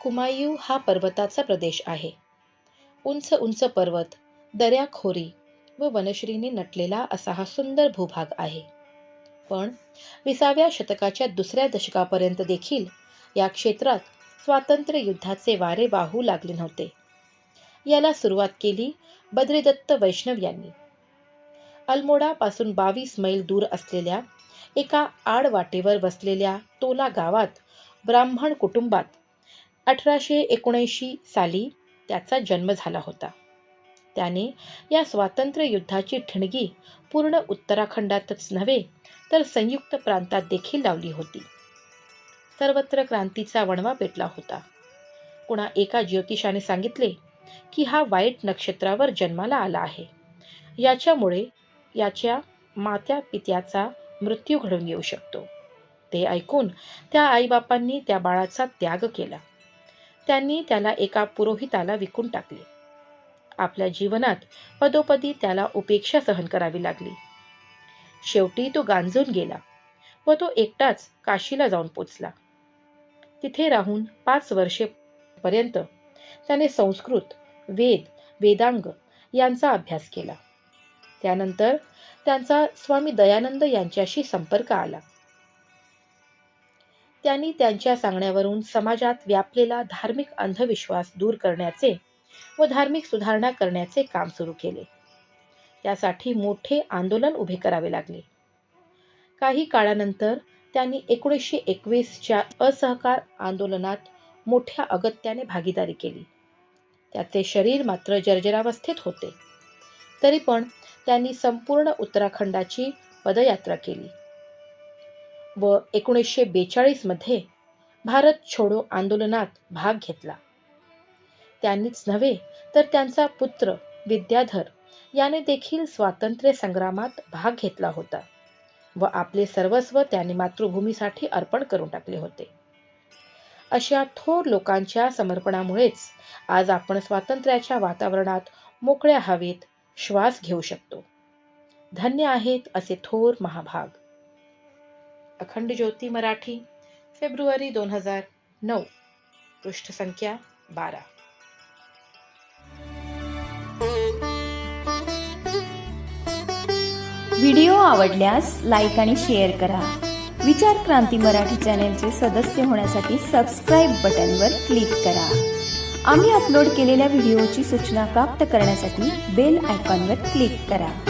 कुमायू हा पर्वताचा प्रदेश आहे. उंच उंच पर्वत दऱ्याखोरी व वनश्रीने नटलेला असा हा सुंदर भूभाग आहे. पण विसाव्या शतकाच्या दुसऱ्या दशकापर्यंत देखील या क्षेत्रात स्वातंत्र्य युद्धाचे वारे वाहू लागले नव्हते. याला सुरुवात केली बद्रीदत्त वैष्णव यांनी. अल्मोडापासून बावीस मैल दूर असलेल्या एका आडवाटेवर वसलेल्या तोला गावात ब्राह्मण कुटुंबात अठराशे एकोणऐंशी साली त्याचा जन्म झाला होता. त्याने या स्वातंत्र्य युद्धाची ठिणगी पूर्ण उत्तराखंडातच नव्हे तर संयुक्त प्रांतात देखील लावली होती. सर्वत्र क्रांतीचा वणवा पेटला होता. कुणा एका ज्योतिषाने सांगितले की हा वाईट नक्षत्रावर जन्माला आला आहे. याच्यामुळे याच्या मात्या पित्याचा मृत्यू घडून येऊ शकतो. ते ऐकून त्या आईबापांनी त्या बाळाचा त्याग केला. त्यांनी त्याला एका पुरोहिताला विकून टाकले. आपल्या जीवनात पदोपदी त्याला उपेक्षा सहन करावी लागली. शेवटी तो गांजून गेला व तो एकटाच काशीला जाऊन पोचला. तिथे राहून पाच वर्षे पर्यंत त्याने संस्कृत वेद वेदांग यांचा अभ्यास केला. त्यानंतर त्यांचा स्वामी दयानंद यांच्याशी संपर्क आला. त्यांनी त्यांच्या सांगण्यावरून समाजात व्यापलेला धार्मिक अंधविश्वास दूर करण्याचे व धार्मिक सुधारणा करण्याचे काम सुरू केले. त्यासाठी मोठे आंदोलन उभे करावे लागले. काही काळानंतर त्यांनी एकोणीसशे एकवीसच्या असहकार आंदोलनात मोठ्या अगत्याने भागीदारी केली. त्याचे शरीर मात्र जर्जरावस्थेत होते. तरी पण त्यांनी संपूर्ण उत्तराखंडाची पदयात्रा केली. व एकोणीसशे बेचाळीसमध्ये भारत छोडो आंदोलनात भाग घेतला. त्यांनीच नव्हे तर त्यांचा पुत्र विद्याधर याने देखील स्वातंत्र्य संग्रामात भाग घेतला होता व आपले सर्वस्व त्यांनी मातृभूमीसाठी अर्पण करून टाकले होते. अशा थोर लोकांच्या समर्पणामुळेच आज आपण स्वातंत्र्याच्या वातावरणात मोकळ्या हवेत श्वास घेऊ शकतो. धन्य आहेत असे थोर महाभाग. अखंड ज्योती मराठी फेब्रुवारी दोन हजार नऊ. पृष्ठसंख्या बारा. व्हिडिओ आवडल्यास लाईक आणि शेअर करा. विचार क्रांती मराठी चॅनेलचे सदस्य होण्यासाठी सबस्क्राईब बटनवर क्लिक करा. आम्ही अपलोड केलेल्या व्हिडिओची सूचना प्राप्त करण्यासाठी बेल आयकॉनवर क्लिक करा.